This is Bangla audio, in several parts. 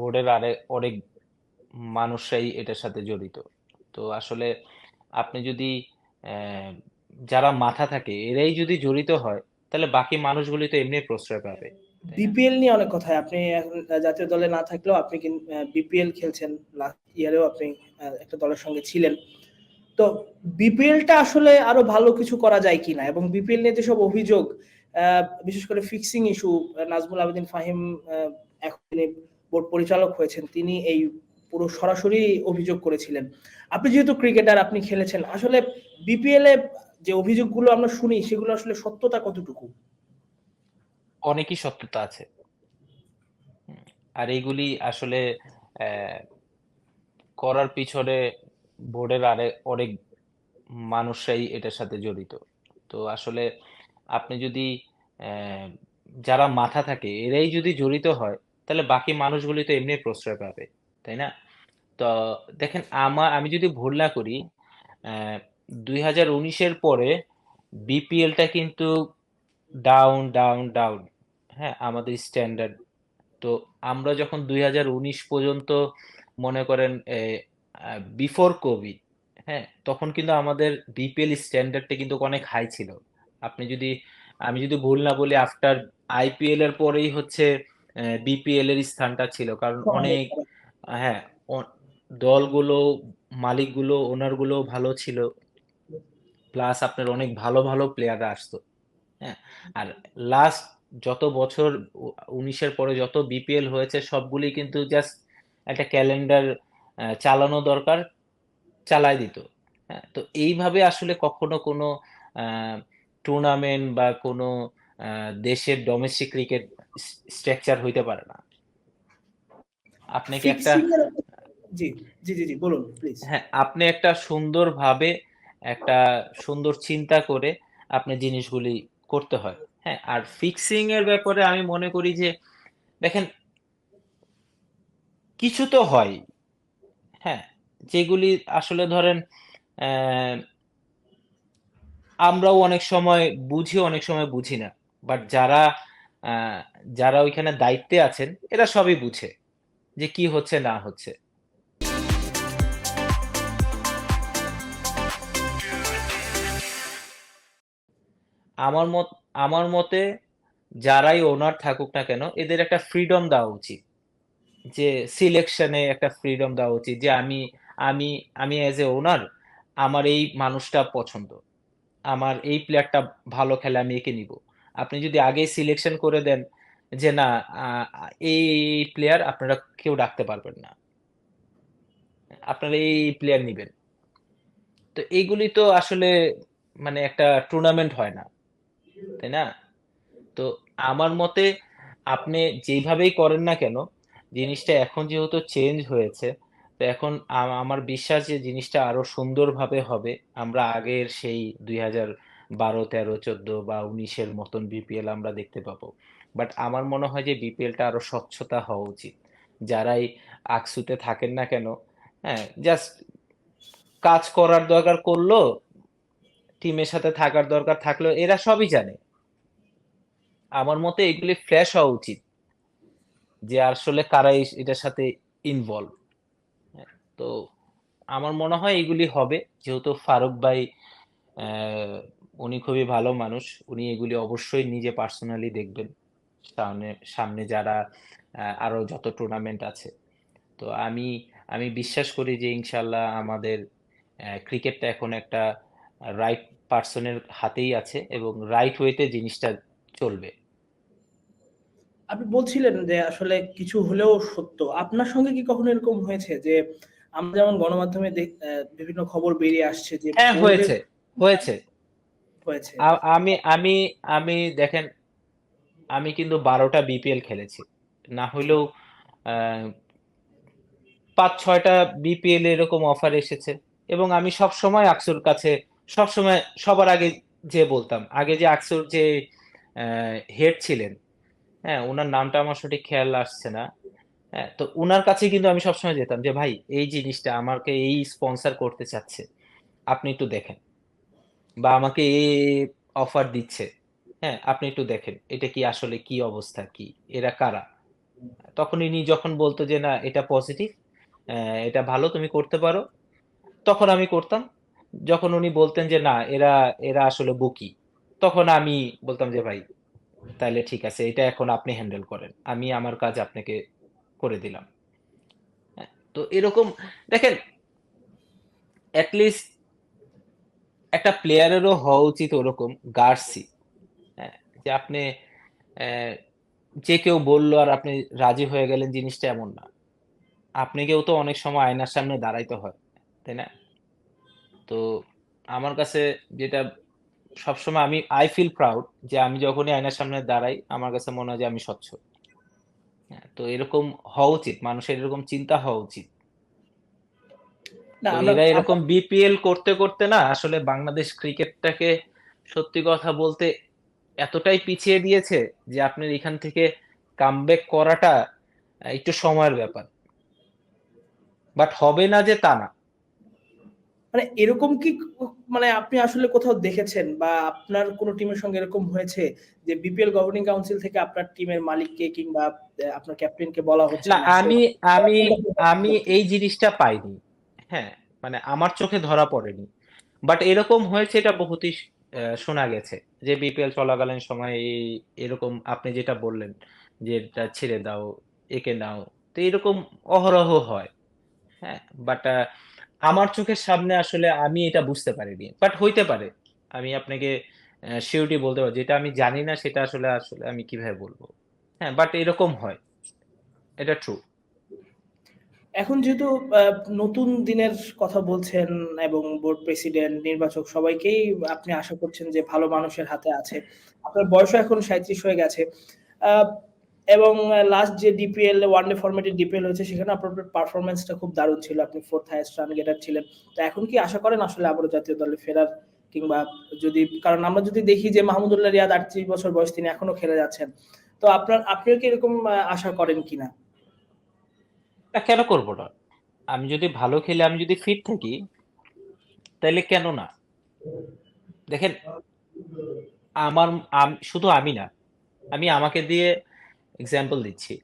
বোর্ডের আরে অনেক মানুষরাই এটার সাথে জড়িত। তো আসলে আপনি যদি যারা মাথা থাকে এরাই যদি জড়িত হয়, তাহলে বাকি মানুষগুলি তো এমনি প্রশ্রয় পাবে। বিপিএল নিয়ে অনেক কথা। আপনি জাতীয় দলে না থাকলেও আপনি বিপিএল খেলছেন। লাস্ট ইয়ারেও আপনি একটা দলের সঙ্গে ছিলেন। তো বিপিএলটা আসলে আরও ভালো কিছু করা যায় কিনা? এবং বিপিএল নিয়ে যেসব অভিযোগ বিশেষ করে ফিক্সিং ইস্যু নাজমুল আবেদীন ফাহিম এখন বোর্ড পরিচালক হয়েছেন। তিনি এই পুরো সরাসরি অভিযোগ করেছিলেন। আপনি যেহেতু ক্রিকেটার আপনি খেলেছেন। আসলে বিপিএল এ যে অভিযোগগুলো আমরা শুনি সেগুলো আসলে সত্যতা কতটুকু? অনেকই সত্যতা আছে। আর এইগুলি আসলে করার পিছনে বোর্ডের আরে অনেক মানুষরাই এটার সাথে জড়িত। তো আসলে আপনি যদি যারা মাথা থাকে এরাই যদি জড়িত হয়, তাহলে বাকি মানুষগুলি তো এমনি প্রশ্রয় পাবে। তাই না? তো দেখেন আমা আমি যদি ভুল না করি দুই ২০১৯ এর পরে বিপিএলটা কিন্তু ডাউন, ডাউন, ডাউন। হ্যাঁ? আমাদের স্ট্যান্ডার্ড। তো আমরা যখন ২০১৯ পর্যন্ত মনে করেন বিফোর কোভিড, হ্যাঁ? তখন কিন্তু আমাদের বিপিএল স্ট্যান্ডার্ডটা কিন্তু অনেক হাই ছিল। আপনি যদি আমি যদি ভুল না বলি আফটার আইপিএল এর পরেই হচ্ছে বিপিএল এর স্থানটা ছিল। কারণ অনেক হ্যাঁ, দলগুলো, মালিকগুলো, ওনার গুলোও ভালো ছিল। প্লাস আপনার অনেক ভালো, ভালো প্লেয়াররা আসতো। হ্যাঁ? আর লাস্ট যত বছর উনিশের পরে যত বিপিএল হয়েছে সবগুলি কিন্তু জাস্ট একটা ক্যালেন্ডার চালানো দরকার, চালায় দিত। হ্যাঁ? তো এইভাবে আসলে কখনো কোনো টুর্নামেন্ট বা কোনো দেশের ডোমেস্টিক ক্রিকেট স্ট্রাকচার হইতে পারে না। আপনাকে একটা জি, জি, জি, বলুন প্লিজ। হ্যাঁ, আপনি একটা সুন্দরভাবে একটা সুন্দর চিন্তা করে আপনি জিনিসগুলি করতে হয়। হ্যাঁ? আর ফিক্সিং এর ব্যাপারে আমি মনে করি যে দেখেন কিছু তো হয়। হ্যাঁ? যেগুলি আসলে ধরেন আমরাও অনেক সময় বুঝি, অনেক সময় বুঝি না। বাট যারা যারা ওইখানে দায়িত্বে আছেন, এরা সবই বুঝে। যে কি হচ্ছে, না হচ্ছে। আমার মত, আমার মতে যারাই ওনার থাকুক না কেন, এদের একটা ফ্রিডম দেওয়া উচিত। যে সিলেকশন একটা ফ্রিডম দেওয়া উচিত। যে আমি আমি আমি এজ এ ওনার আমার এই মানুষটা পছন্দ। আমার এই প্লেয়ারটা ভালো খেলে আমি একে নিবো। আপনি যদি আগেই সিলেকশন করে দেন যে না এই, প্লেয়ার আপনারা কেউ ডাকতে পারবেন না। আপনারা এই, প্লেয়ার নিবেন। তো এইগুলি তো আসলে মানে একটা টুর্নামেন্ট হয় না। তাই না? তো আমার মতে আপনি যেইভাবেই করেন না কেন, জিনিসটা এখন যেহেতু চেঞ্জ হয়েছে, তো এখন আমার বিশ্বাস যে জিনিসটা আরও সুন্দরভাবে হবে। আমরা আগের সেই ২০১২, ১৩, ১৪ বা উনিশের মতন বিপিএল আমরা দেখতে পাবো। বাট আমার মনে হয় যে বিপিএলটা আরও স্বচ্ছতা হওয়া উচিত। যারাই আকসুতে থাকেন না কেন, হ্যাঁ? জাস্ট কাজ করার দরকার করল টিমের সাথে থাকার দরকার থাকল, এরা সবই জানে। আমার মতে এগুলি ফ্রেশ হওয়া উচিত। যে আসলে কারা এটার সাথে ইনভলভ। হ্যাঁ? তো আমার মনে হয় এগুলি হবে। যেহেতু ফারুক ভাই উনি খুবই ভালো মানুষ। উনি এগুলি অবশ্যই নিজে পার্সোনালি দেখবেন। সামনে সামনে যারা আরও যত টুর্নামেন্ট আছে। তো আমি আমি বিশ্বাস করি যে ইনশাআল্লাহ আমাদের ক্রিকেটটা এখন একটা রাইট পার্সনের হাতেই আছে এবং রাইট ওয়েতে জিনিসটা চলবে। আপনি বলছিলেন যে আসলে কিছু হলেও সত্য। আপনার সঙ্গে কি কখনো এরকম হয়েছে যে আমরা যেমন গণমাধ্যমে দেখ বিভিন্ন খবর বেরিয়ে আসছে যে হ্যাঁ, হয়েছে, হয়েছে। হয়েছে। আমি আমি আমি দেখেন আমি কিন্তু ১২ টা বিপিএল খেলেছি। না হইলেও আ ৫-৬ বিপিএল এরকম অফার এসেছে এবং আমি সবসময় আকসুর কাছে সবসময় সবার আগে যেয়ে বলতাম। আগে যে আকসুর যে হেড ছিলেন, হ্যাঁ? উনার নামটা আমার সঠিক খেয়াল আসছে না। হ্যাঁ? তো উনার কাছেই কিন্তু আমি সবসময় যেতাম যে, "ভাই এই জিনিসটা আমাকে এই স্পন্সর করতে চাচ্ছে। আপনি একটু দেখেন। বা আমাকে এই অফার দিচ্ছে। হ্যাঁ? আপনি একটু দেখেন। এটা কি আসলে কি অবস্থা কি? এরা কারা?" তখন ইনি যখন বলতো যে না এটা পজিটিভ এটা ভালো তুমি করতে পারো তখন আমি করতাম যখন উনি বলতেন যে না এরা এরা আসলে বুকি তখন আমি বলতাম যে ভাই তাহলে ঠিক আছে এটা এখন আপনি হ্যান্ডেল করেন আমি আমার কাজ আপনাকে করে দিলাম হ্যাঁ, তো এরকম দেখেন অ্যাটলিস্ট একটা প্লেয়ারেরও হওয়া উচিত ওরকম গার্সি হ্যাঁ যে আপনি যে কেউ বলল আর আপনি রাজি হয়ে গেলেন জিনিসটা এমন না। আপনাকেও তো অনেক সময় আয়নার সামনে দাঁড়াইতে হয় তাই না? তো আমার কাছে যেটা সবসময় আমি আই ফিল প্রাউড যে আমি যখনই আয়নার সামনে দাঁড়াই আমার কাছে মনে হয় যে আমি স্বচ্ছ। হ্যাঁ, তো এরকম হওয়া উচিত মানুষের এরকম চিন্তা হওয়া উচিত। এরা এরকম বিপিএল করতে করতে না আসলে বাংলাদেশ ক্রিকেটটাকে সত্যি কথা বলতে এতটাই পিছিয়ে দিয়েছে যে আপনার এখান থেকে কামব্যাক করাটা একটু সময়ের ব্যাপার। বাট হবে না যে তা না। মানে এরকম কি মানে আপনি আসলে কোথাও দেখেছেন বা আপনার কোনো টিমের সঙ্গে এরকম হয়েছে যে বিপিএল গভর্নিং কাউন্সিল থেকে আপনার টিমের মালিককে কিংবা আপনার ক্যাপ্টেনকে বলা হচ্ছে? না, আমি আমি আমি এই জিনিসটা পাইনি। হ্যাঁ মানে আমার চোখে ধরা পড়েনি। বাট এরকম হয়েছে, এটা বহুতই শোনা গেছে যে বিপিএল চলাকালীন সময় এরকম আপনি যেটা বললেন যে এটা ছেড়ে দাও, একে নাও, তো এরকম অহরহ হয়। হ্যাঁ বাট আমার চোখের সামনে আসলে আমি এটা বুঝতে পারিনি। বাট হইতে পারে, আমি আপনাকে শিওরিটি বলতে পারি যেটা আমি জানি না, সেটা আসলে আসলে আমি কীভাবে বলব। হ্যাঁ বাট এরকম হয়। এটা ট্রু এখন যেহেতু নতুন দিনের কথা বলছেন এবং বোর্ড প্রেসিডেন্ট নির্বাচক সবাইকেই আপনি আশা করছেন যে ভালো মানুষের হাতে আছে। আপনার বয়সও এখন সাঁত্রিশ হয়ে গেছে। এবং লাস্ট যে ডিপিএল ওয়ানডে ফরম্যাটে ডিপিএল হয়েছে, সেখানে আপনার পারফরমেন্সটা খুব দারুণ ছিল। আপনি ফোর্থ হাইয়েস্ট রান গেটার ছিলেন। তো এখন কি আশা করেন আসলে আবারও জাতীয় দলে ফেরার? কিংবা যদি, কারণ আমরা যদি দেখি যে মাহমুদুল্লাহ রিয়াদ আটত্রিশ বছর বয়স, তিনি এখনও খেলে যাচ্ছেন। তো আপনার, আপনিও কি এরকম আশা করেন কিনা? না, কেন করব না? আমি যদি ভালো খেলে আমি যদি ফিট থাকি তাহলে কেন না? দেখেন, আমার, আম- শুধু আমি না, আমি আমাকে দিয়ে এক্সাম্পল দিচ্ছি।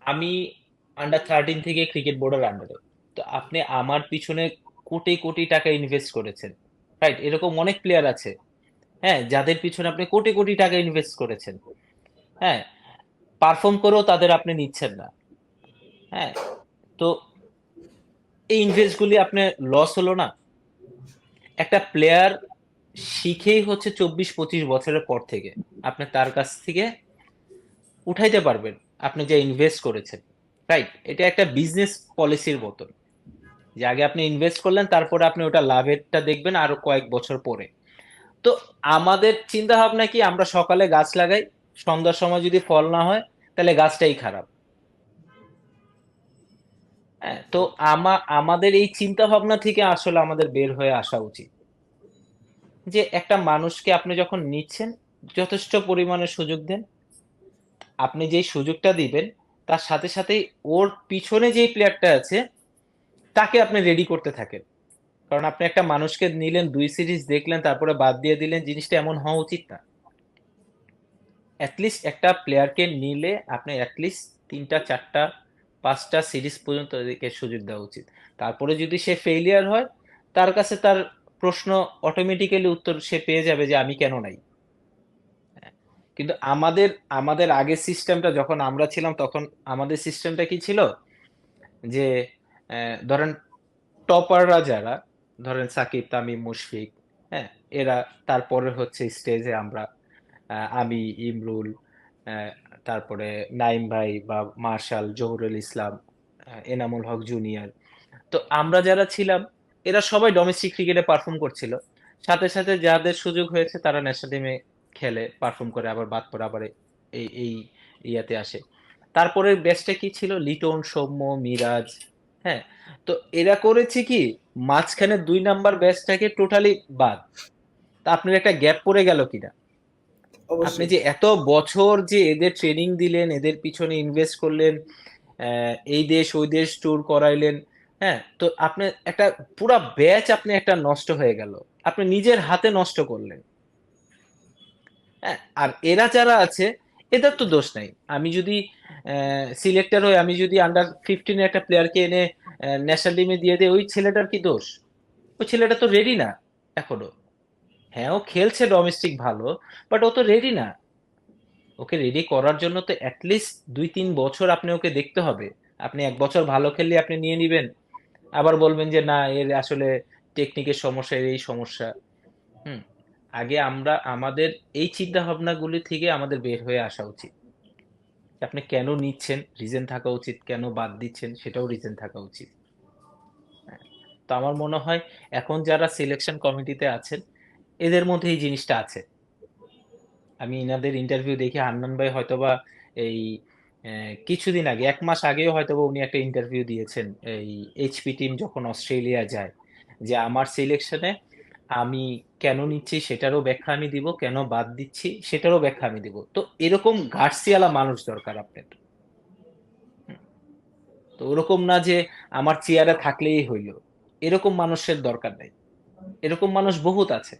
আমি আন্ডার থার্টিন থেকে ক্রিকেট বোর্ডের আন্ডারে তো আপনি আমার পিছনে কোটি কোটি টাকা ইনভেস্ট করেছেন রাইট এরকম অনেক প্লেয়ার আছে। হ্যাঁ যাদের পিছনে আপনি কোটি কোটি টাকা ইনভেস্ট করেছেন। হ্যাঁ পারফর্ম করেও তাদের আপনি নিচ্ছেন না। হ্যাঁ তো এই ইনভেস্টগুলি আপনার লস হলো না। একটা প্লেয়ার শিখেই হচ্ছে চব্বিশ পঁচিশ বছরের পর থেকে আপনি তার কাছ থেকে উঠাইতে পারবেন, আপনি যে ইনভেস্ট করেছেন। রাইট এটা একটা বিজনেস পলিসির মতন। যে আগে আপনি ইনভেস্ট করলেন, তারপরে আপনি ওটা লাভেরটা দেখবেন আরও কয়েক বছর পরে। তো আমাদের চিন্তা ভাবনা কি, আমরা সকালে গাছ লাগাই, সন্ধ্যার সময় যদি ফল না হয়, তাহলে গাছটাই খারাপ। তো আমা, আমাদের এই চিন্তা ভাবনা থেকে আসলে আমাদের বের হয়ে আসা উচিত। যে একটা মানুষকে আপনি যখন নিচ্ছেন, যথেষ্ট পরিমাণে সুযোগ দেন, আপনি যেই সুযোগটা দিবেন, তার সাথে সাথেই ওর পিছনে যেই প্লেয়ারটা আছে, তাকে আপনি রেডি করতে থাকেন। কারণ আপনি একটা মানুষকে নিলেন, দুই সিরিজ দেখলেন, তারপরে বাদ দিয়ে দিলেন, জিনিসটা এমন হওয়া উচিত না। অ্যাটলিস্ট একটা প্লেয়ারকে নিলে আপনি অ্যাটলিস্ট তিনটা, চারটা পাঁচটা সিরিজ পর্যন্ত এদেরকে সুযোগ দেওয়া উচিত। তারপরে যদি সে ফেইলিয়ার হয়, তার কাছে তার প্রশ্ন অটোমেটিক্যালি উত্তর সে পেয়ে যাবে যে আমি কেন নাই। কিন্তু আমাদের আমাদের আগের সিস্টেমটা যখন আমরা ছিলাম, তখন আমাদের সিস্টেমটা কি ছিল? যে ধরেন টপাররা যারা, ধরেন সাকিব, তামিম, মুশফিক হ্যাঁ এরা তারপরে হচ্ছে স্টেজে আমরা আমি, ইমরুল তারপরে নাইম ভাই বা মার্শাল জহুরুল ইসলাম এনামুল হক জুনিয়র। তো আমরা যারা ছিলাম, এরা সবাই ডোমেস্টিক ক্রিকেটে পারফর্ম করছিল। সাথে সাথে যাদের সুযোগ হয়েছে, তারা ন্যাশনাল টিমে খেলে পারফর্ম করে, আবার বাদ পড়ে, আবার এই এই ইয়াতে আসে। তারপরে ব্যাচটা কি ছিল? লিটন, সৌম্য, মিরাজ হ্যাঁ? তো এরা করেছে কি? মাঝখানে দুই নাম্বার ব্যাচটাকে টোটালি বাদ। তা আপনার একটা গ্যাপ পড়ে গেল কিনা? আপনি যে এত বছর যে এদের ট্রেনিং দিলেন, এদের পিছনে ইনভেস্ট করলেন এই দেশ ওই দেশ ট্যুর করাইলেন হ্যাঁ তো আপনি একটা পুরা ব্যাচ আপনি একটা নষ্ট হয়ে গেল। আপনি নিজের হাতে নষ্ট করলেন। হ্যাঁ আর এরা যারা আছে, এদের তো দোষ নাই। আমি যদি সিলেক্টর হই আমি যদি আন্ডার ফিফটিনের একটা প্লেয়ারকে এনে ন্যাশনাল টিমে দিয়ে দেয় ওই ছেলেটার কি দোষ? ওই ছেলেটা তো রেডি না, এখনও। হ্যাঁ ও খেলছে ডোমেস্টিক ভালো বাট ও তো রেডি না। ওকে রেডি করার জন্য তো অ্যাটলিস্ট দুই তিন বছর আপনি ওকে দেখতে হবে। আপনি এক বছর ভালো খেললে আপনি নিয়ে নিবেন। আবার বলবেন যে না এর আসলে টেকনিকের সমস্যা এর এই সমস্যা। হুম আগে আমরা আমাদের এই চিন্তা ভাবনাগুলি থেকে আমাদের বের হয়ে আসা উচিত। আপনি কেন নিচ্ছেন? রিজন থাকা উচিত। কেন বাদ দিচ্ছেন? সেটাও রিজন থাকা উচিত। হ্যাঁ, তো আমার মনে হয় এখন যারা সিলেকশন কমিটিতে আছেন এদের মধ্যে এই জিনিসটা আছে। আমি ইনাদের ইন্টারভিউ দেখি হান্নান ভাই হয়তোবা এই কিছুদিন আগে, এক মাস আগেও হয়তোবা উনি একটা ইন্টারভিউ দিয়েছেন এই এইচপি টিম যখন অস্ট্রেলিয়া যায়, যে আমার সিলেকশনে আমি কেন নিচ্ছি সেটারও ব্যাখ্যা আমি দিব, কেন বাদ দিচ্ছি সেটারও ব্যাখ্যা আমি দিব। তো এরকম গার্সিয়ালা মানুষ দরকার আপনার। তো ওরকম না যে আমার চেয়ারে থাকলেই হইল। এরকম মানুষের দরকার নেই। এরকম মানুষ বহুত আছে।